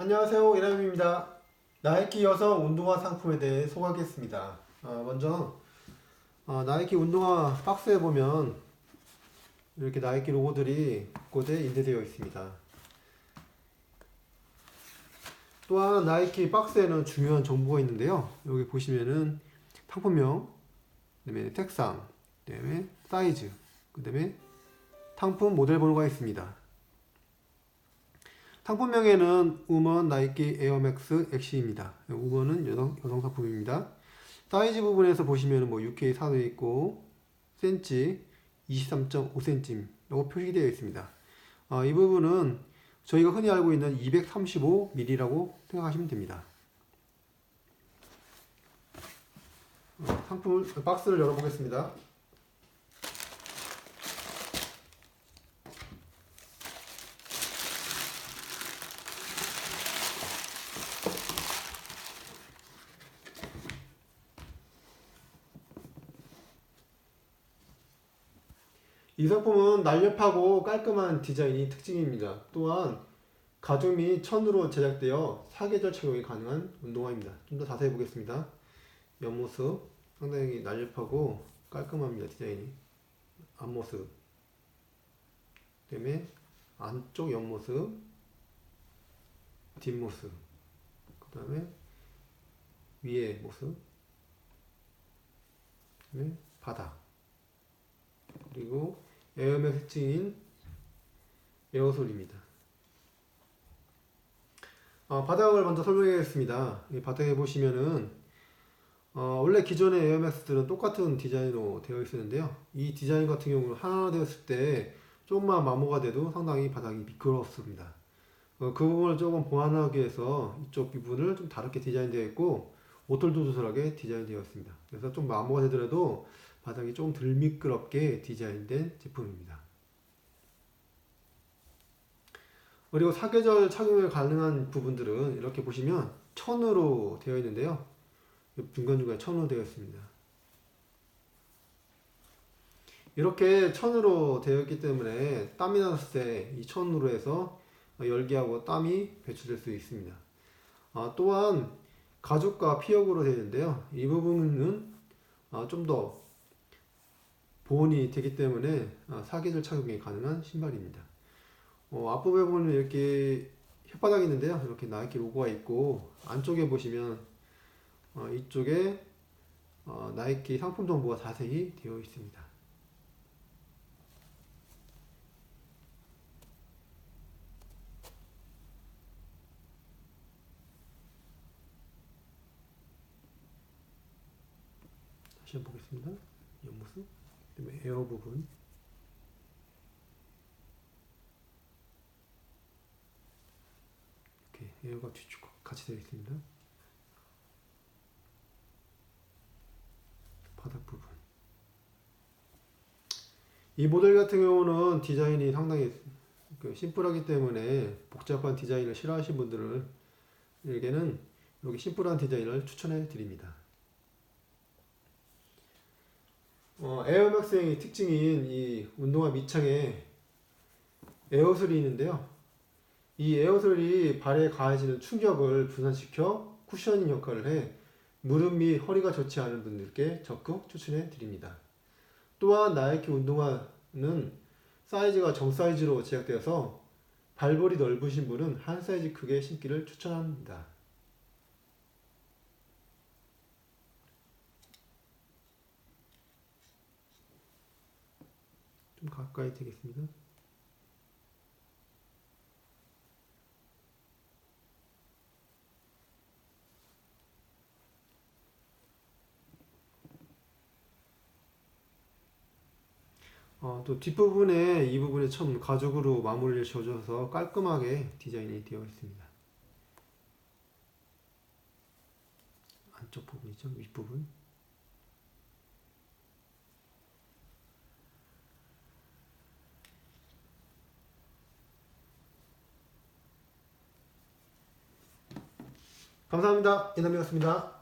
안녕하세요 이람입니다. 나이키 여성 운동화 상품에 대해 소개하겠습니다. 어, 먼저 어, 나이키 운동화 박스에 보면 이렇게 나이키 로고들이 곳곳에 인쇄되어 있습니다. 또한 나이키 박스에는 중요한 정보가 있는데요. 여기 보시면은 상품명 그 다음에 색상 그 다음에 사이즈 그 다음에 상품 모델 번호가 있습니다 상품명에는 우먼 나이키 에어맥스 엑시입니다. 우먼은 여성, 여성 상품입니다. 사이즈 부분에서 보시면 뭐 UK 4도 있고 센치 23.5cm라고 표시되어 있습니다. 어, 이 부분은 저희가 흔히 알고 있는 235mm라고 생각하시면 됩니다. 어, 상품 박스를 열어보겠습니다. 이 상품은 날렵하고 깔끔한 디자인이 특징입니다. 또한 가죽 및 천으로 제작되어 사계절 착용이 가능한 운동화입니다. 좀 더 자세히 보겠습니다. 옆모습 상당히 날렵하고 깔끔합니다. 디자인이 앞모습 그다음에 안쪽 옆모습 뒷모습 그 다음에 위에 모습 그다음에 바닥 그리고 에어맥 특징인 에어솔입니다. 어, 바닥을 먼저 설명하겠습니다. 이 바닥에 보시면은 어, 원래 기존의 에어맥스들은 똑같은 디자인으로 되어 있었는데요. 이 디자인 같은 경우는 하나 되었을 때 조금만 마모가 돼도 상당히 바닥이 미끄럽습니다. 어, 그 부분을 조금 보완하기 위해서 이쪽 부분을 좀 다르게 디자인되어 있고 오돌도 조절하게 디자인되어 있습니다. 그래서 좀 마모가 되더라도 바닥이 조금 덜 미끄럽게 디자인된 제품입니다. 그리고 사계절 착용이 가능한 부분들은 이렇게 보시면 천으로 되어 있는데요. 중간중간 천으로 되어 있습니다. 이렇게 천으로 되어 있기 때문에 땀이 났을 때 이 천으로 해서 열기하고 땀이 배출될 수 있습니다. 아, 또한 가죽과 피혁으로 되어 있는데요. 이 부분은 아, 좀더 보온이 되기 때문에 아, 사계절 착용이 가능한 신발입니다. 어, 앞부분에 보면 이렇게 혓바닥이 있는데요. 이렇게 나이키 로고가 있고 안쪽에 보시면 어, 이쪽에 어, 나이키 상품 정보가 자세히 되어 있습니다. 다시 보겠습니다. 옆모습. 에어 부분 이렇게 에어가 뒤쪽 같이 되어 있습니다. 바닥 부분 이 모델 같은 경우는 디자인이 상당히 그 심플하기 때문에 복잡한 디자인을 싫어하시는 분들에게는 이렇게 심플한 디자인을 추천해 드립니다. 어, 에어맥스의 특징인 이 운동화 밑창에 에어솔이 있는데요. 이 에어솔이 발에 가해지는 충격을 분산시켜 쿠셔닝 역할을 해 무릎 및 허리가 좋지 않은 분들께 적극 추천해 드립니다. 또한 나이키 운동화는 사이즈가 정 사이즈로 제작되어서 발볼이 넓으신 분은 한 사이즈 크게 신기를 추천합니다. 좀 가까이 되겠습니다. 어, 또 뒷부분에 이 부분에 처음 가죽으로 마무리를 지어줘서 깔끔하게 디자인이 되어 있습니다. 안쪽 부분이죠, 윗부분. 감사합니다. 이남이었습니다.